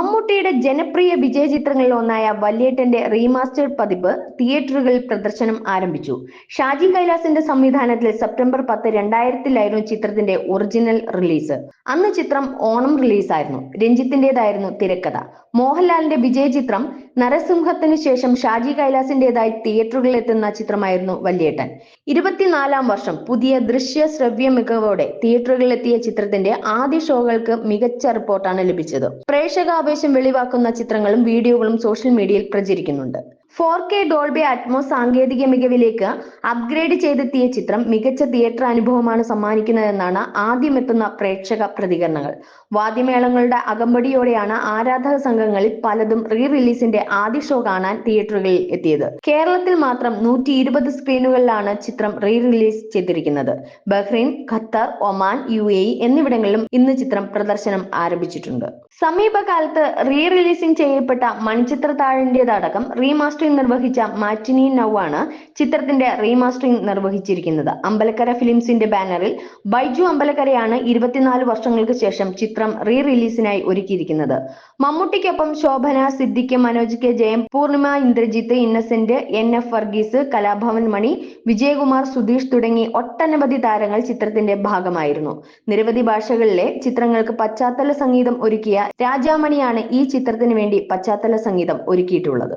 മമ്മൂട്ടിയുടെ ജനപ്രിയ വിജയ ചിത്രങ്ങളിൽ ഒന്നായ വല്യേട്ടന്റെ റീമാസ്റ്റേഡ് പതിപ്പ് തിയേറ്ററുകളിൽ പ്രദർശനം ആരംഭിച്ചു. ഷാജി കൈലാസിന്റെ സംവിധാനത്തിൽ സെപ്റ്റംബർ പത്ത് രണ്ടായിരത്തിലായിരുന്നു ചിത്രത്തിന്റെ ഒറിജിനൽ റിലീസ് അന്ന് ചിത്രം ഓണം റിലീസായിരുന്നു രഞ്ജിത്തിന്റേതായിരുന്നു തിരക്കഥ. മോഹൻലാലിന്റെ വിജയ ചിത്രം നരസിംഹത്തിനു ശേഷം ഷാജി കൈലാസിന്റേതായി തിയേറ്ററുകളിൽ എത്തുന്ന ചിത്രമായിരുന്നു വല്യേട്ടൻ. ഇരുപത്തിനാലാം വർഷം പുതിയ ദൃശ്യ ശ്രവ്യ മികവോടെ തിയേറ്ററുകളിൽ എത്തിയ ചിത്രത്തിന്റെ ആദ്യ ഷോകൾക്ക് മികച്ച റിപ്പോർട്ടാണ് ലഭിച്ചത്. പ്രേക്ഷകാവേശം വെളിവാക്കുന്ന ചിത്രങ്ങളും വീഡിയോകളും സോഷ്യൽ മീഡിയയിൽ പ്രചരിക്കുന്നുണ്ട്. ഫോർ കെ ഡോൾബി അറ്റ്മോസ് സാങ്കേതിക മികവിലേക്ക് അപ്ഗ്രേഡ് ചെയ്തെത്തിയ ചിത്രം മികച്ച തിയേറ്റർ അനുഭവമാണ് സമ്മാനിക്കുന്നതെന്നാണ് ആദ്യം എത്തുന്ന പ്രേക്ഷക പ്രതികരണങ്ങൾ. വാദ്യമേളങ്ങളുടെ അകമ്പടിയോടെയാണ് ആരാധക സംഘങ്ങളിൽ പലതും റീ റിലീസിന്റെ ആദ്യ ഷോ കാണാൻ തിയേറ്ററുകളിൽ എത്തിയത്. കേരളത്തിൽ മാത്രം നൂറ്റി ഇരുപത് സ്ക്രീനുകളിലാണ് ചിത്രം റീ റിലീസ് ചെയ്തിരിക്കുന്നത്. Bahrain Qatar Oman U A എന്നിവിടങ്ങളിലും ഇന്ന് ചിത്രം പ്രദർശനം ആരംഭിച്ചിട്ടുണ്ട്. സമീപകാലത്ത് റീ റിലീസിംഗ് ചെയ്യപ്പെട്ട മൺചിത്രത്താഴിന്റേതടക്കം റീമാസ്റ്ററിംഗ് നിർവഹിച്ച മാറ്റിനി നൗ ആണ് ചിത്രത്തിന്റെ റീമാസ്റ്ററിംഗ് നിർവഹിച്ചിരിക്കുന്നത്. അമ്പലക്കര ഫിലിംസിന്റെ ബാനറിൽ ബൈജു അമ്പലക്കരയാണ് ഇരുപത്തിനാല് വർഷങ്ങൾക്ക് ശേഷം ചിത്രം റീ റിലീസിനായി ഒരുക്കിയിരിക്കുന്നത്. മമ്മൂട്ടിക്കൊപ്പം Shobana Siddique Manoj K Jayan Poornima Indrajith Innocent N F Varghese Kalabhavan Mani Vijayakumar Sudheesh തുടങ്ങി ഒട്ടനവധി താരങ്ങൾ ചിത്രത്തിന്റെ ഭാഗമായിരുന്നു. നിരവധി ഭാഷകളിലെ ചിത്രങ്ങൾക്ക് പശ്ചാത്തല സംഗീതം ഒരുക്കിയ രാജാമണിയാണ് ഈ ചിത്രത്തിന് വേണ്ടി പശ്ചാത്തല സംഗീതം ഒരുക്കിയിട്ടുള്ളത്.